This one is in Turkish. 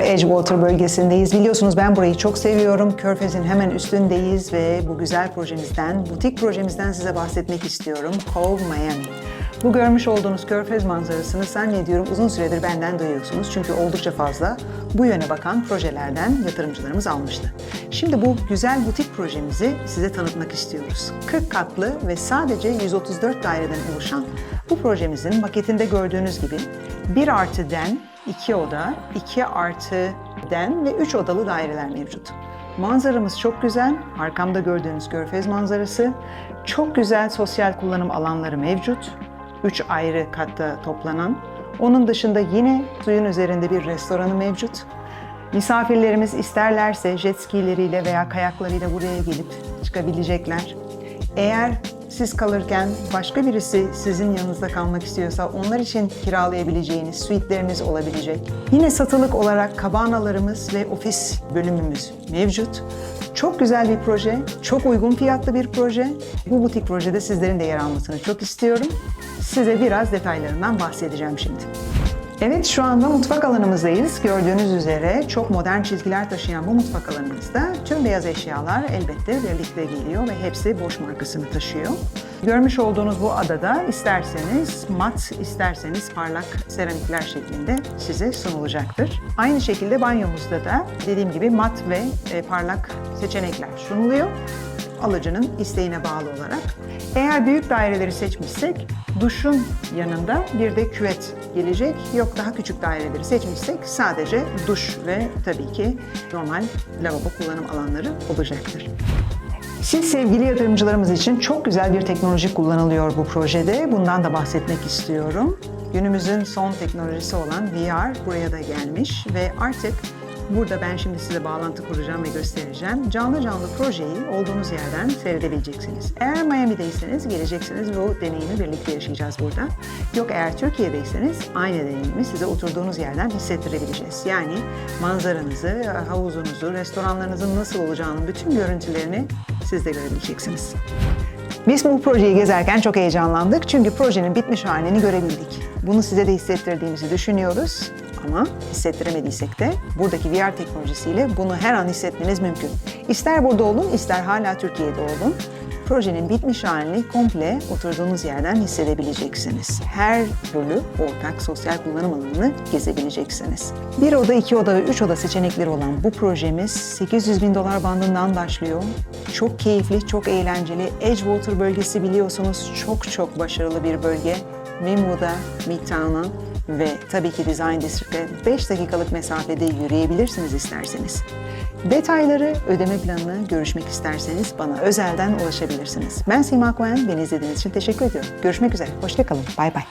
Edgewater bölgesindeyiz. Biliyorsunuz ben burayı çok seviyorum. Körfez'in hemen üstündeyiz ve bu güzel projemizden, butik projemizden size bahsetmek istiyorum. Cove Miami. Bu görmüş olduğunuz körfez manzarasını zannediyorum uzun süredir benden duyuyorsunuz. Çünkü oldukça fazla bu yöne bakan projelerden yatırımcılarımız almıştı. Şimdi bu güzel butik projemizi size tanıtmak istiyoruz. 40 katlı ve sadece 134 daireden oluşan bu projemizin maketinde gördüğünüz gibi 1 artı den, 2 oda, 2 artı den ve 3 odalı daireler mevcut. Manzaramız çok güzel. Arkamda gördüğünüz körfez manzarası. Çok güzel sosyal kullanım alanları mevcut. Üç ayrı katta toplanan. Onun dışında yine suyun üzerinde bir restoranı mevcut. Misafirlerimiz isterlerse jet skileriyle veya kayaklarıyla buraya gelip çıkabilecekler. Eğer siz kalırken başka birisi sizin yanınızda kalmak istiyorsa onlar için kiralayabileceğiniz suitleriniz olabilecek. Yine satılık olarak kabanalarımız ve ofis bölümümüz mevcut. Çok güzel bir proje, çok uygun fiyatlı bir proje. Bu butik projede sizlerin de yer almasını çok istiyorum. Size biraz detaylarından bahsedeceğim şimdi. Evet şu anda mutfak alanımızdayız. Gördüğünüz üzere çok modern çizgiler taşıyan bu mutfak alanımızda tüm beyaz eşyalar elbette birlikte geliyor ve hepsi Bosch markasını taşıyor. Görmüş olduğunuz bu adada isterseniz mat, isterseniz parlak seramikler şeklinde size sunulacaktır. Aynı şekilde banyomuzda da dediğim gibi mat ve e, parlak seçenekler sunuluyor alıcının isteğine bağlı olarak. Eğer büyük daireleri seçmişsek duşun yanında bir de küvet gelecek. Yok daha küçük daireleri seçmişsek sadece duş ve tabii ki normal lavabo kullanım alanları olacaktır. Siz sevgili yatırımcılarımız için çok güzel bir teknoloji kullanılıyor bu projede. Bundan da bahsetmek istiyorum. Günümüzün son teknolojisi olan VR buraya da gelmiş ve artık Burada ben şimdi size bağlantı kuracağım ve göstereceğim. Canlı canlı projeyi olduğunuz yerden seyredebileceksiniz. Eğer Miami'deyseniz geleceksiniz ve o deneyimi birlikte yaşayacağız burada. Yok eğer Türkiye'deyseniz aynı deneyimi size oturduğunuz yerden hissettirebileceğiz. Yani manzaranızı, havuzunuzu, restoranlarınızın nasıl olacağının bütün görüntülerini siz de görebileceksiniz. Biz bu projeyi gezerken çok heyecanlandık çünkü projenin bitmiş halini görebildik. Bunu size de hissettirdiğimizi düşünüyoruz ama hissettiremediysek de buradaki VR teknolojisiyle bunu her an hissetmeniz mümkün. İster burada olun, ister hala Türkiye'de olun. Projenin bitmiş halini komple oturduğunuz yerden hissedebileceksiniz. Her türlü ortak sosyal kullanım alanını gezebileceksiniz. Bir oda, iki oda ve üç oda seçenekleri olan bu projemiz 800 bin dolar bandından başlıyor. Çok keyifli, çok eğlenceli. Edgewater bölgesi biliyorsunuz çok çok başarılı bir bölge. Wynwood'a, Midtown'a ve tabii ki Design District'e 5 dakikalık mesafede yürüyebilirsiniz isterseniz. Detayları, ödeme planını görüşmek isterseniz bana özelden ulaşabilirsiniz. Ben Sima Cohen, beni izlediğiniz için teşekkür ediyorum. Görüşmek üzere, hoşçakalın, bay bay.